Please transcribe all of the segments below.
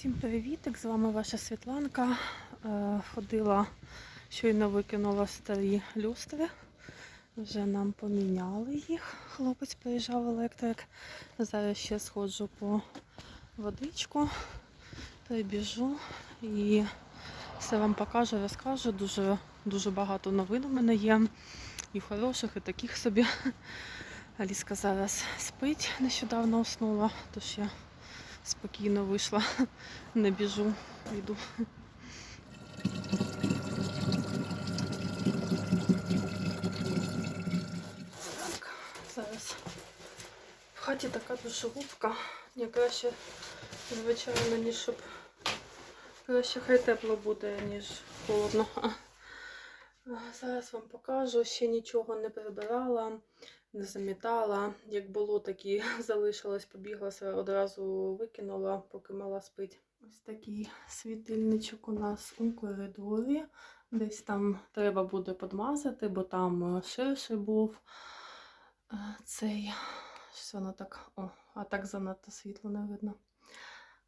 Всім привітик! З вами ваша Світланка. Е, Ходила, щойно викинула старі люстри. Вже нам поміняли їх. Хлопець приїжджав електрик. Зараз ще сходжу по водичку, прибіжу і все вам покажу, розкажу. Дуже, дуже багато новин у мене є. І хороших, і таких собі. Аліска зараз спить, нещодавно уснула, тож я спокійно вийшла, не біжу, йду. Так, зараз в хаті така душогубка. Я краще, звичайно, ніж щоб краще хай тепло буде, ніж холодно. Зараз вам покажу, ще нічого не прибирала, не замітала. Як було, так і залишилось, побігла, одразу викинула, поки мала спить. Ось такий світильничок у нас у коридорі. Десь там треба буде подмазати, бо там ширше ширший був е, цей. Щось воно так. О, а так занадто світло не видно.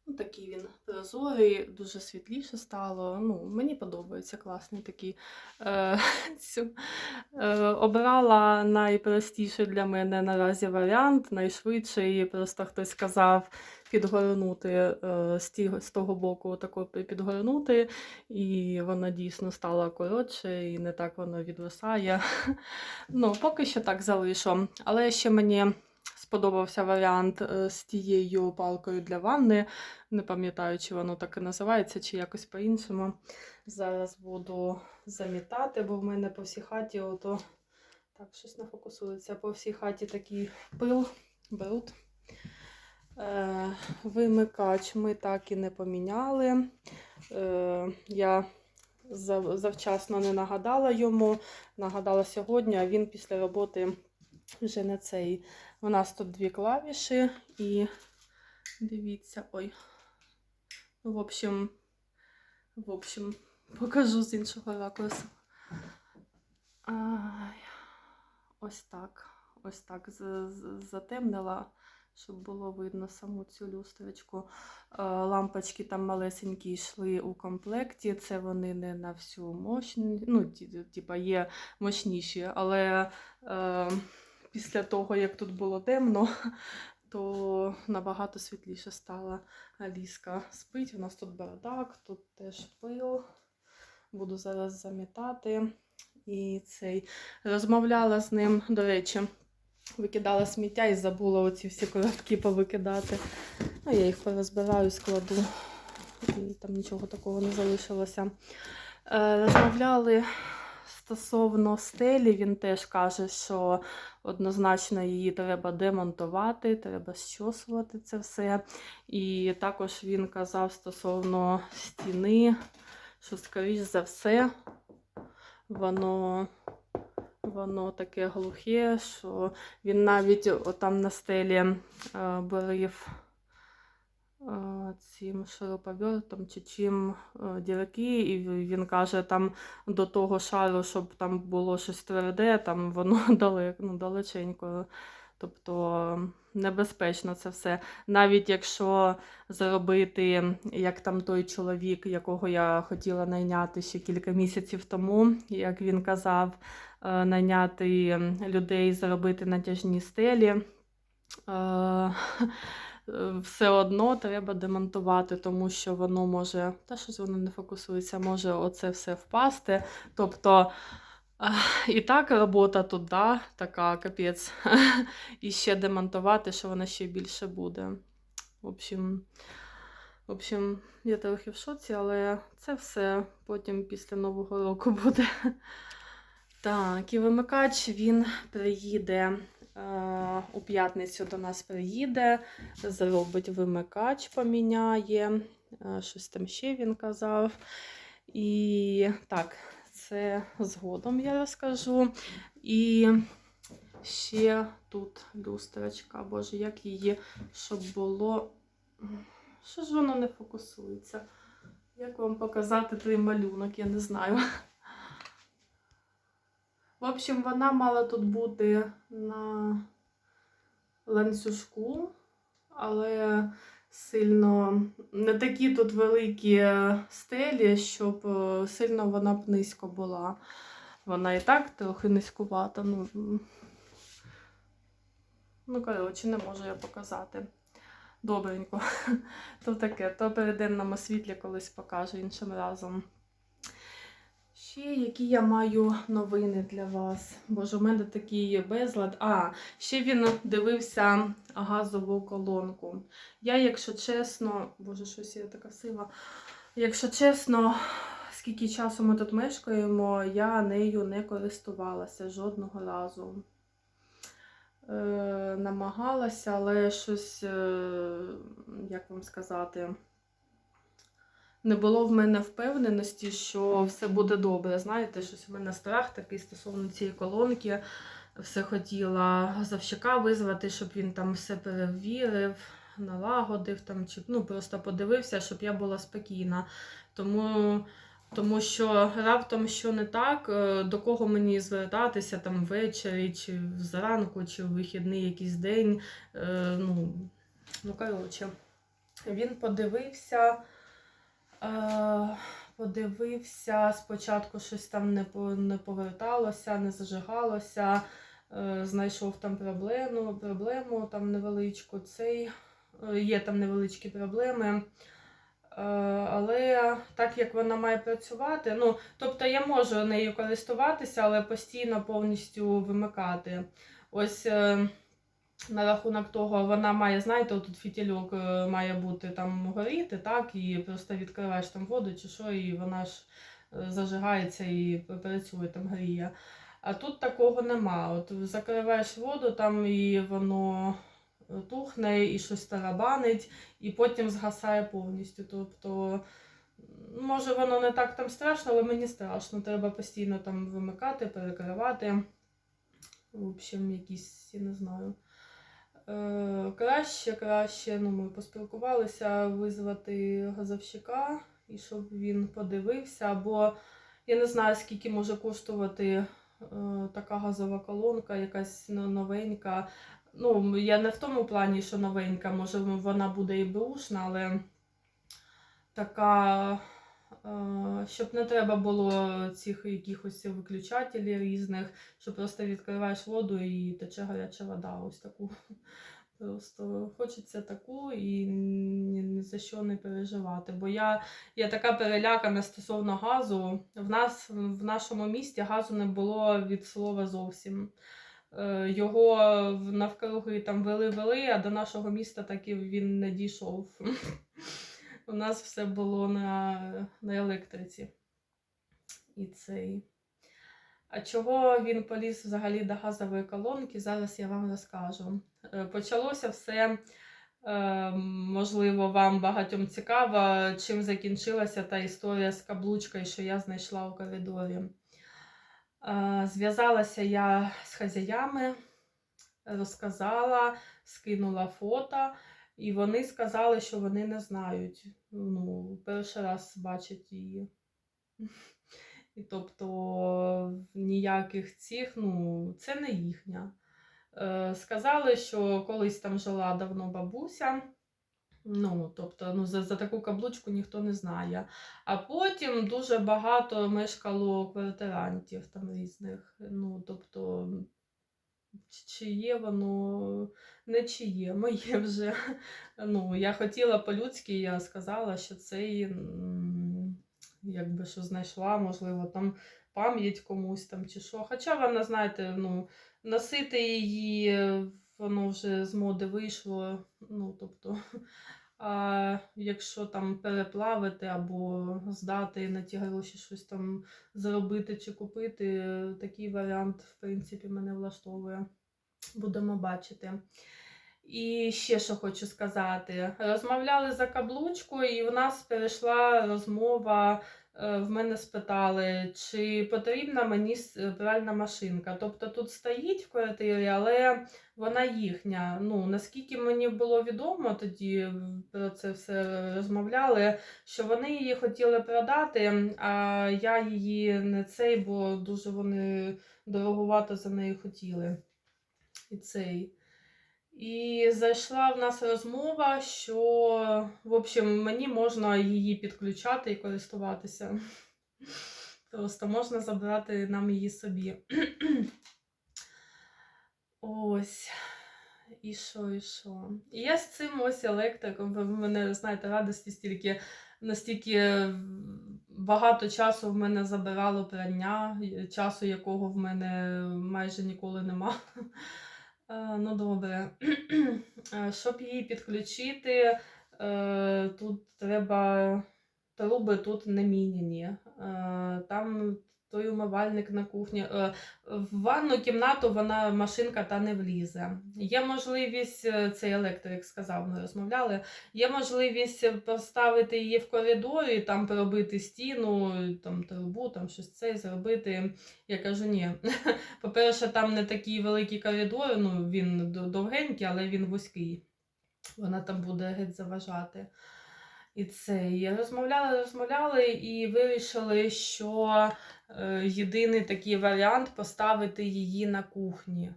Ну, такий він прозорий, дуже світліше стало. Ну, мені подобається класний такий. Е, е, обрала найпростіший для мене наразі варіант, найшвидший. Просто хтось сказав підгорнути е, з, ті, з того боку, тако підгорнути, і вона дійсно стала коротше, і не так воно відвисає. Ну, поки що так залишу. Але ще мені сподобався варіант е, з тією палкою для ванни. Не пам'ятаю, чи воно так і називається, чи якось по-іншому. Зараз буду замітати, бо в мене по всій хаті ото так, щось не. По всій хаті такий пил, бруд. Е, вимикач ми так і не поміняли. Е, я завчасно не нагадала йому. Нагадала сьогодні, а він після роботи вже не цей. У нас тут дві клавіші і дивіться, ой. Ну, в общем, в общем, покажу з іншого ракурсу. Ай, ось так. Ось так затемнила, щоб було видно саму цю люстрочку. Е, Лампочки там малесенькі йшли у комплекті. Це вони не на всю мощність. Ну, типа є мощніші, але е, після того, як тут було темно, то набагато світліше стала Аліска. Спить. У нас тут бардак, тут теж пил. Буду зараз замітати. І цей розмовляла з ним, до речі, викидала сміття і забула оці всі коробки повикидати. Ну, я їх порозбираю, складу. І там нічого такого не залишилося. Е, розмовляли стосовно стелі, він теж каже, що однозначно її треба демонтувати, треба щосувати це все. І також він казав стосовно стіни, що, скоріш за все, воно, воно таке глухе, що він навіть отам на стелі е, бурив цим шуруповертом чи чим е, дірки, і він каже, там до того шару, щоб там було щось тверде, там воно далеко, ну, далеченько. Тобто небезпечно це все. Навіть якщо зробити, як там той чоловік, якого я хотіла найняти ще кілька місяців тому, як він казав, е, найняти людей, зробити натяжні стелі. е, Все одно треба демонтувати, тому що воно може, та щось воно не фокусується, може оце все впасти. Тобто І так робота тут, да, така капець. І ще демонтувати, що вона ще більше буде. В общем, в общем, я трохи в шоці, але це все потім після Нового року буде. Так, і вимикач він приїде е, у п'ятницю до нас приїде, зробить вимикач, поміняє. Е, щось там ще він казав. І так, це згодом я розкажу. І ще тут люстрочка, боже, як її, щоб було. Що ж воно не фокусується? Як вам показати той малюнок, я не знаю. В общем, вона мала тут бути на ланцюжку, але сильно не такі тут великі стелі, щоб е, сильно вона б низько була. Вона і так трохи низькувата. Ну, ну коротше, не можу я показати. Добренько. То таке, то при денному світлі колись покажу іншим разом. Ще які я маю новини для вас. Боже, у мене такий безлад. А, ще він дивився газову колонку. Я, якщо чесно, боже, щось я така сила. Якщо чесно, скільки часу ми тут мешкаємо, я нею не користувалася жодного разу. Е, намагалася, але щось, е, як вам сказати, не було в мене впевненості, що все буде добре. Знаєте, щось у мене страх такий стосовно цієї колонки. Все хотіла газовщика визвати, щоб він там все перевірив, налагодив там, чи ну, просто подивився, щоб я була спокійна. Тому, тому що раптом що не так, е, до кого мені звертатися там ввечері, чи зранку, чи в вихідний якийсь день. Е, ну, ну, коротше, він подивився. Подивився, спочатку щось там не, не поверталося, не зажигалося, е, знайшов там проблему, проблему там невеличку. Цей, е, є там невеличкі проблеми. Е, Але так як вона має працювати, ну, тобто я можу нею користуватися, але постійно повністю вимикати. Ось на рахунок того, вона має, знаєте, тут фітільок е, має бути там горіти, так, і просто відкриваєш там воду чи що, і вона ж е, зажигається і працює, там гріє. А тут такого нема. От закриваєш воду там і воно е, тухне і щось тарабанить, і потім згасає повністю. Тобто, може, воно не так там страшно, але мені страшно. Треба постійно там вимикати, перекривати. В общем, якісь, я не знаю. Е, краще, краще, ну, ми поспілкувалися визвати газовщика, і щоб він подивився, або я не знаю, скільки може коштувати е, така газова колонка, якась новенька. Ну, я не в тому плані, що новенька, може вона буде і беушна, але така, щоб не треба було цих якихось виключателів різних, що просто відкриваєш воду і тече гаряча вода. Ось таку. Просто хочеться таку і ні, за що не переживати. Бо я, я така перелякана стосовно газу. В нас в нашому місті газу не було від слова зовсім. Е, Його навкруги там вели-вели, а до нашого міста так і він не дійшов. У нас все було на, на електриці. І цей. А чого він поліз взагалі до газової колонки, зараз я вам розкажу. Е, Почалося все, е, можливо, вам багатьом цікаво, чим закінчилася та історія з каблучкою, що я знайшла у коридорі. Е, Зв'язалася я з хазяями, розказала, скинула фото, і вони сказали, що вони не знають. Ну, перший раз бачать її. І тобто ніяких цих, ну, це не їхня. Е, сказали, що колись там жила давно бабуся. Ну, тобто, ну, за, за таку каблучку ніхто не знає. А потім дуже багато мешкало квартирантів там різних. Ну, тобто, чи- є воно, не чи є, моє вже. Ну, я хотіла по-людськи, я сказала, що це якби що знайшла, можливо, там пам'ять комусь там чи що. Хоча вона, знаєте, ну, носити її, воно вже з моди вийшло. Ну, тобто, а якщо там переплавити або здати на ті гроші щось там зробити чи купити, такий варіант, в принципі, мене влаштовує. Будемо бачити. І ще що хочу сказати: розмовляли за каблучку, і в нас перейшла розмова. Е, В мене спитали, чи потрібна мені пральна машинка. Тобто тут стоїть в квартирі, але вона їхня. Ну, наскільки мені було відомо, тоді про це все розмовляли, що вони її хотіли продати, а я її не цей, бо дуже вони дороговато за нею хотіли. І цей. І зайшла в нас розмова, що в общем, мені можна її підключати і користуватися. Просто можна забрати нам її собі. Ось. І що, і що? І я з цим ось електриком, ви мене, знаєте, радості стільки, настільки багато часу в мене забирало прання, часу якого в мене майже ніколи нема. Е, Ну, добре. Е, Щоб її підключити, е, тут треба труби тут не міняні. Там той умивальник на кухні. Е, В ванну кімнату вона машинка та не влізе. Є можливість, е, цей електрик сказав, ми розмовляли. Є можливість поставити її в коридорі, там пробити стіну, там трубу, там щось це зробити. Я кажу, ні. По-перше, там не такий великий коридор, ну він довгенький, але він вузький. Вона там буде геть заважати. І це. І розмовляли, розмовляли і вирішили, що е, єдиний такий варіант поставити її на кухні.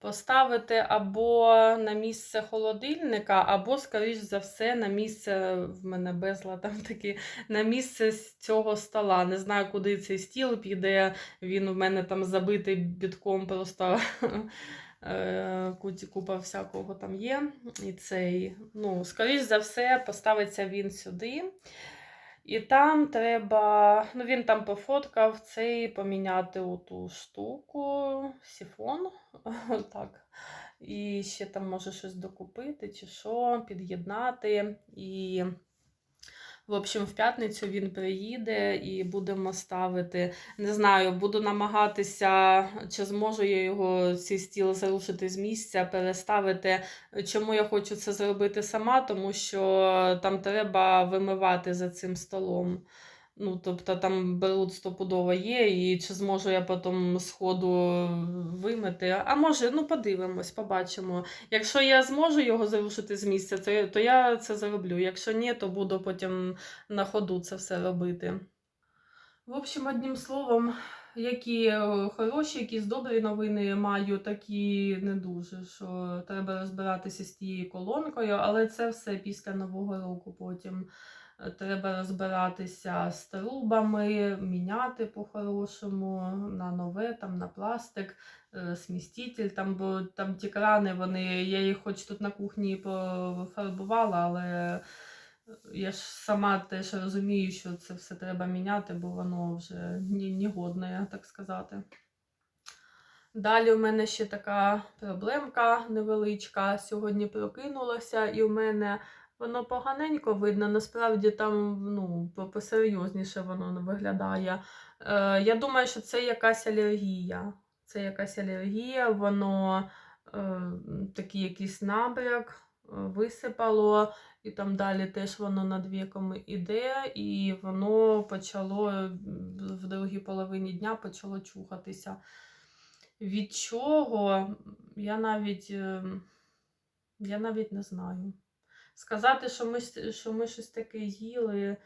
Поставити або на місце холодильника, або, скоріш за все, на місце в мене безлад там такі, на місце цього стола. Не знаю, куди цей стіл піде. Він у мене там забитий бітком просто. Е, Купа всякого там є. І цей, ну, скоріш за все, поставиться він сюди. І там треба, ну він там пофоткав цей поміняти оту штуку, сифон. так. І ще там може щось докупити чи що, під'єднати. І, в общем, в п'ятницю він приїде і будемо ставити. Не знаю, буду намагатися, чи зможу я його цей стіл зарушити з місця, переставити. Чому я хочу це зробити сама? Тому що там треба вимивати за цим столом. Ну, тобто там беруть стопудово є, і чи зможу я потім з ходу вимити. А може, ну подивимось, побачимо. Якщо я зможу його зарушити з місця, то, я- то я це зроблю. Якщо ні, то буду потім на ходу це все робити. В общем, одним словом, які е, хороші, якісь добрі новини маю, такі не дуже, що треба розбиратися з тією колонкою, але це все після Нового року потім. Е, Треба розбиратися з трубами, міняти по-хорошому на нове, там на пластик, е, сміститель. Там, бо там ті крани, вони, я їх хоч тут на кухні пофарбувала, але я ж сама теж розумію, що це все треба міняти, бо воно вже негодне, так сказати. Далі у мене ще така проблемка невеличка. Сьогодні прокинулася, і у мене воно поганенько видно. Насправді там ну, посерйозніше воно виглядає. Е, я думаю, що це якась алергія. Це якась алергія, воно е, такий якийсь набряк, е, висипало, і там далі теж воно над віком іде, і воно почало в другій половині дня почало чухатися. Від чого я навіть, е, я навіть не знаю. Сказати, що ми, що ми щось таке їли,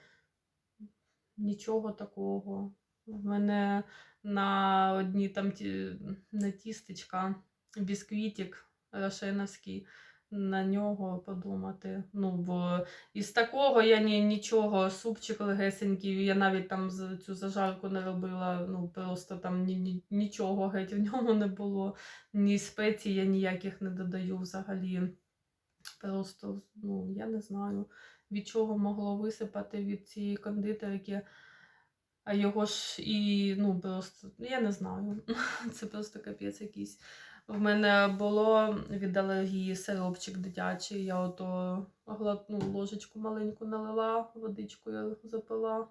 нічого такого. В мене на одній там ті, не тістечка, бісквітик рошеновський, на нього подумати. Ну, бо із такого я ні, нічого, супчик легесенький, я навіть там цю зажарку не робила, ну просто там ні, ні, нічого геть в ньому не було, ні спецій я ніяких не додаю взагалі. Просто, ну, я не знаю, від чого могло висипати від цієї кондитерки. А його ж і, ну, просто, я не знаю. Це просто капець якийсь. В мене було від алергії сиропчик дитячий. Я ото глотну ложечку маленьку налила, водичкою запила.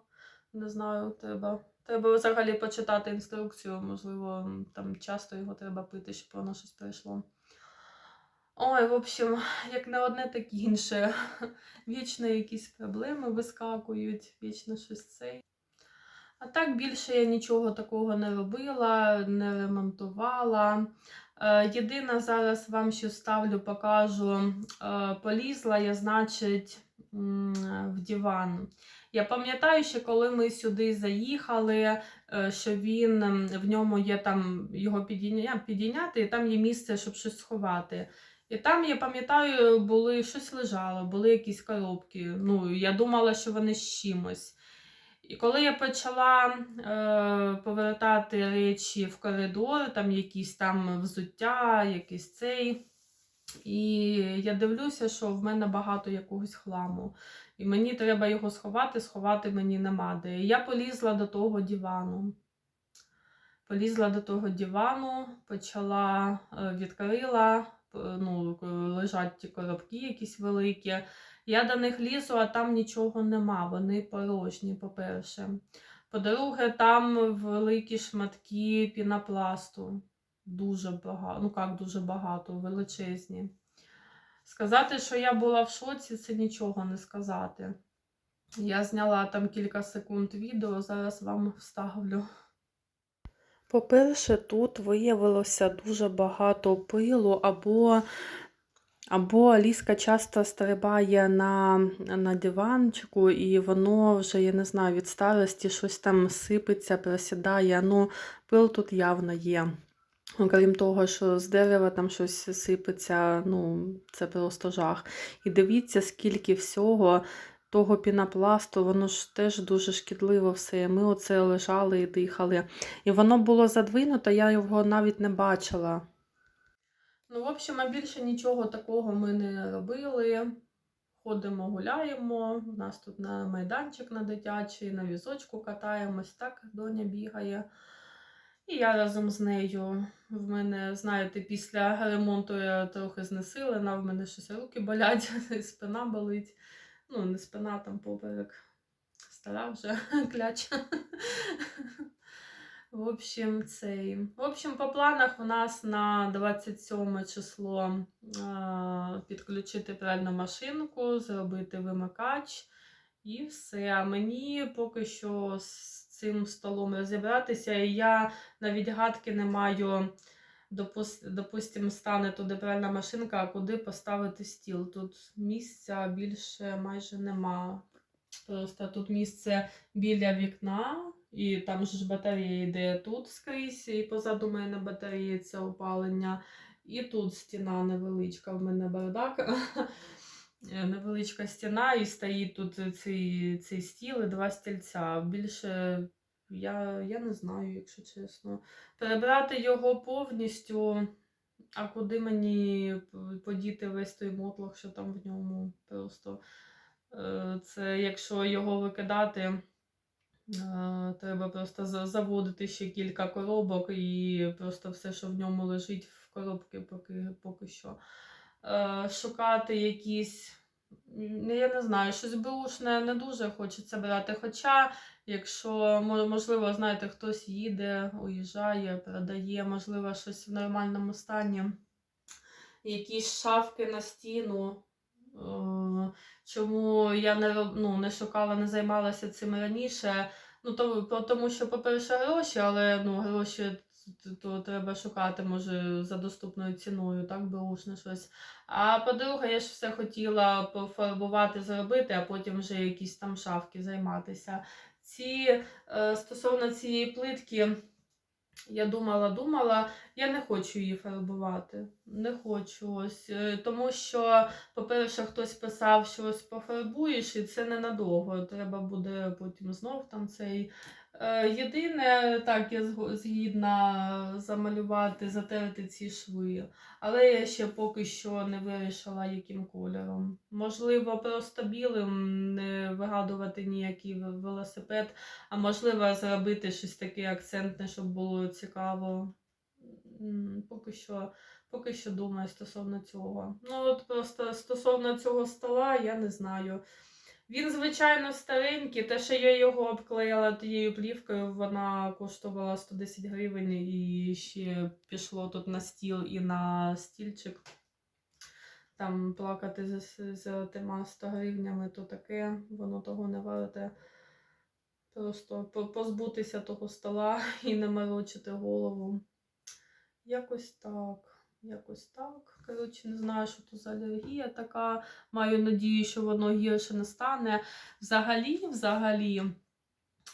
Не знаю, треба. Треба взагалі почитати інструкцію, можливо, там часто його треба пити, щоб воно щось пройшло. Ой, в общем, як не одне, так і інше. Вічно якісь проблеми вискакують, вічно щось цей. А так більше я нічого такого не робила, не ремонтувала. Е, Єдине, зараз вам ще ставлю, покажу. Е, Полізла я, значить, в диван. Я пам'ятаю, що коли ми сюди заїхали, е, що він в ньому є там його підійня- підійняти, і там є місце, щоб щось сховати. І там, я пам'ятаю, були щось лежало, були якісь коробки. Ну, я думала, що вони з чимось. І коли я почала е, повертати речі в коридор, там якісь там взуття, якийсь цей. І я дивлюся, що в мене багато якогось хламу. І мені треба його сховати, сховати мені нема де. І я полізла до того дивану. Полізла до того дивану, почала е, відкрила, ну, лежать ті коробки якісь великі. Я до них лізу, а там нічого нема. Вони порожні, по-перше. По-друге, там великі шматки пінопласту. Дуже багато, ну як дуже багато, величезні. Сказати, що я була в шоці, це нічого не сказати. Я зняла там кілька секунд відео, зараз вам вставлю. По-перше, тут виявилося дуже багато пилу, або, або ліска часто стрибає на, на диванчику, і воно вже, я не знаю, від старості щось там сипеться, просідає. Ну, пил тут явно є. Окрім того, що з дерева там щось сипеться, ну, це просто жах. І дивіться, скільки всього того пінопласту, воно ж теж дуже шкідливо все. Ми оце лежали і дихали. І воно було задвинуто, я його навіть не бачила. Ну, в общем, а більше нічого такого ми не робили. Ходимо, гуляємо. У нас тут на майданчик на дитячий, на візочку катаємось, так доня бігає. І я разом з нею. В мене, знаєте, після ремонту я трохи знесилена, в мене щось руки болять, спина болить. Ну, не спина, там поперек. Стара вже кляча. В общем, цей. В общем, по планах у нас на 27 число підключити пральну машинку, зробити вимикач і все. А мені поки що з цим столом розібратися. І я навіть гадки не маю. Допус- Допустимо, стане туди пральна машинка, а куди поставити стіл. Тут місця більше майже нема. Просто тут місце біля вікна, і там ж батарея йде тут скрізь, і позаду мене батарея це опалення. І тут стіна невеличка, в мене бардак. Невеличка стіна, і стоїть тут цей, цей стіл і два стільця. Більше я, я не знаю, якщо чесно. Перебрати його повністю, а куди мені подіти весь той мотлох, що там в ньому. Просто е, це якщо його викидати, е, треба просто заводити ще кілька коробок і просто все, що в ньому лежить, в коробки поки, поки що. Е, Шукати якісь. Я не знаю, щось беушне не дуже хочеться брати. Хоча Якщо, можливо, знаєте, хтось їде, уїжджає, продає, можливо, щось в нормальному стані, якісь шафки на стіну. Е, Чому я не, ну, не шукала, не займалася цим раніше? Ну, то, тому що, по-перше, гроші, але ну, гроші то, треба шукати, може, за доступною ціною, так, беушне щось. А по-друге, я ж все хотіла пофарбувати, зробити, а потім вже якісь там шафки займатися ці, е, стосовно цієї плитки, я думала, думала, я не хочу її фарбувати. Не хочу ось. е, Тому що, по-перше, хтось писав, що ось пофарбуєш, і це ненадовго. Треба буде потім знов там цей. Е, Єдине, так, я згідна замалювати, затерти ці шви. Але я ще поки що не вирішила, яким кольором. Можливо, просто білим не вигадувати ніякий велосипед, а можливо, зробити щось таке акцентне, щоб було цікаво. Поки що, поки що думаю стосовно цього. Ну, от просто стосовно цього стола, я не знаю. Він, звичайно, старенький, те, що я його обклеїла тією плівкою, вона коштувала 110 гривень і ще пішло тут на стіл і на стільчик. Там плакати за, за тима 100 гривнями, то таке, воно того не варте. Просто позбутися того стола і не морочити голову. Якось так. Якось так. Коротше, не знаю, що то за алергія така. Маю надію, що воно гірше не стане. Взагалі, взагалі,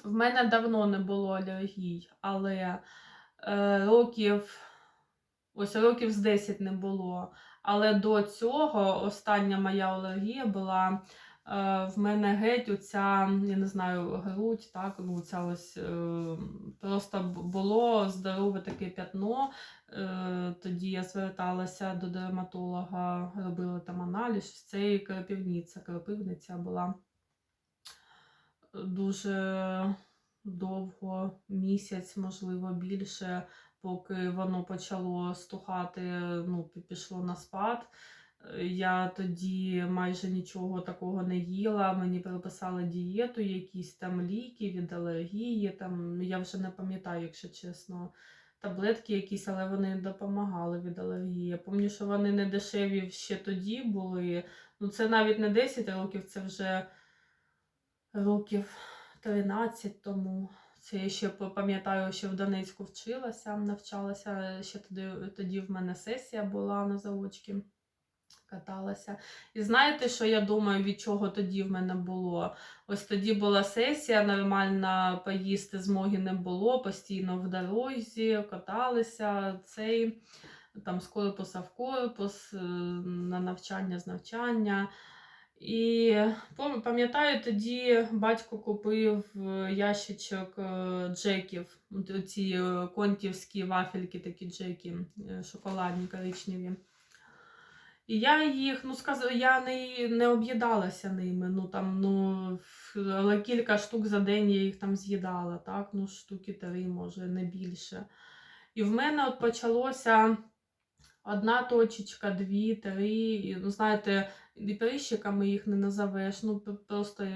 в мене давно не було алергій, але е, років, ось років з 10 не було. Але до цього остання моя алергія була. е, В мене геть оця, я не знаю, грудь, так, ну ця ось е, просто було здорове таке п'ятно. Е, Тоді я зверталася до дерматолога, робила там аналіз. Це і крапивниця, крапивниця була дуже довго, місяць, можливо, більше, поки воно почало стухати, ну, пішло на спад. Е, Я тоді майже нічого такого не їла. Мені прописали дієту, якісь там ліки від алергії. Там, я вже не пам'ятаю, якщо чесно. Таблетки якісь, але вони допомагали від алергії. Я пам'ятаю, що вони не дешеві ще тоді були. Ну, це навіть не 10 років, це вже років 13 тому. Це я ще пам'ятаю, що в Донецьку вчилася, навчалася. Ще тоді, тоді в мене сесія була на заочці, каталася. І знаєте, що я думаю, від чого тоді в мене було? Ось тоді була сесія, нормально поїсти змоги не було, постійно в дорозі, каталися. Цей там з корпуса в корпус, е, на навчання з навчання. І пам'ятаю, тоді батько купив е, ящичок е, джеків, ці контівські вафельки, такі джеки, шоколадні, коричневі. І я їх, ну сказав, я не, не об'їдалася ними. Ну там, ну, але кілька штук за день я їх там з'їдала, так? Ну, штуки три, може, не більше. І в мене от почалося одна точечка, дві, три. І, ну, знаєте, і їх не назовеш. Ну, просто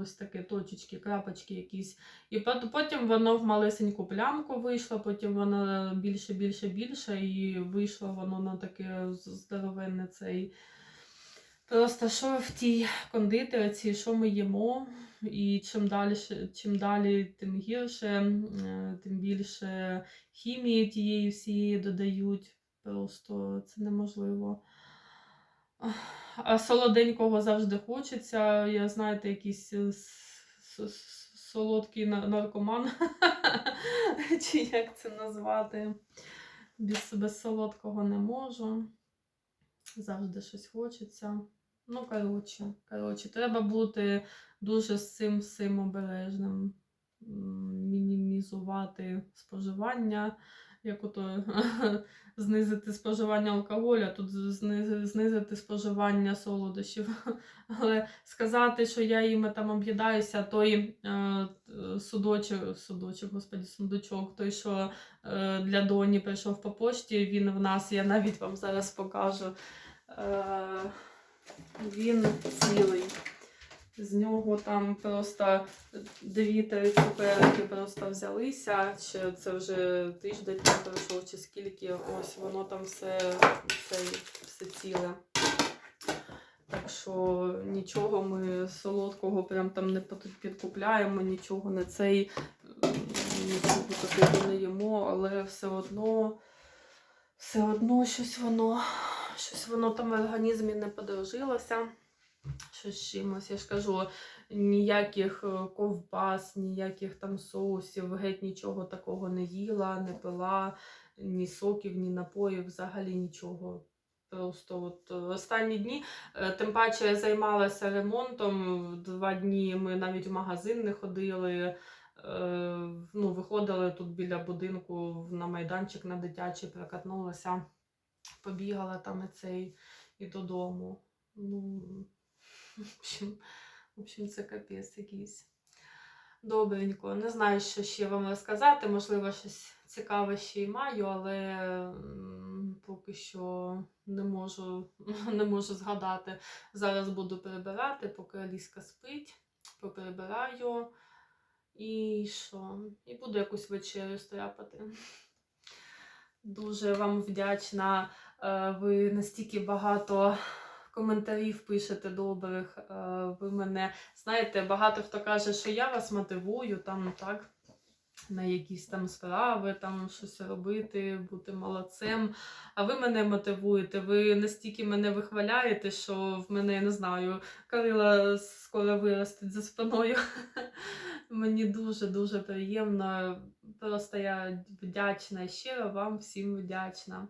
ось такі точечки, крапочки якісь. І потім воно в малесеньку плямку вийшло, потім воно більше, більше, більше, і вийшло воно на таке здоровенне цей. Просто що в тій кондитерці, що ми їмо, і чим далі, чим далі, тим гірше, е, тим більше хімії тієї всієї додають. Просто це неможливо. Солоденького завжди хочеться. Я знаєте, якийсь е, солодкий наркоман, чи як це назвати. Без, без солодкого не можу. Завжди щось хочеться. Ну, коротше, коротше, треба бути дуже з цим обережним. Мінімізувати споживання, як ото знизити споживання алкоголя, тут знизити споживання солодощів. Але сказати, що я їм там об'їдаюся, той е, судочок, судочок, господі, сундучок, той, що е, для доні прийшов по пошті, він в нас, я навіть вам зараз покажу. Е, він цілий. З нього там просто дві-три цукерки просто взялися. Чи це вже тиждень пройшов, чи скільки. Ось воно там все, все, все ціле. Так що нічого ми солодкого прям там не підкупляємо, нічого не цей, нічого такого не їмо, але все одно, все одно щось воно, щось воно там в організмі не подружилося. Щось з чимось, я ж кажу, ніяких е, ковбас, ніяких там соусів, геть нічого такого не їла, не пила, ні соків, ні напоїв, взагалі нічого. Просто от е, останні дні, е, тим паче я займалася ремонтом. Два дні ми навіть в магазин не ходили. Ну, виходили тут біля будинку на майданчик на дитячий, прокатнулася, побігала там і цей і додому. Ну, в общем, в общем, це капець якийсь. Добренько. Не знаю, що ще вам розказати. Можливо, щось цікаве ще й маю, але поки що не можу, не можу згадати. Зараз буду прибирати, поки Аліска спить, поприбираю. І що? І буду якусь вечерю стряпати. Дуже вам вдячна. Е, Ви настільки багато коментарів пишете добрих. Е, Ви мене знаєте, багато хто каже, що я вас мотивую там, так, на якісь там справи, там щось робити, бути молодцем. А ви мене мотивуєте, ви настільки мене вихваляєте, що в мене, я не знаю, Карила скоро виростить за спиною. Мені дуже-дуже приємно. Просто я вдячна щиро вам всім вдячна.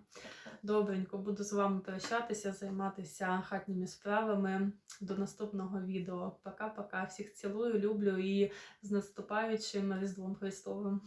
Добренько, буду з вами прощатися, займатися хатніми справами. До наступного відео. Пока-пока. Всіх цілую, люблю і з наступаючим Різдвом Христовим.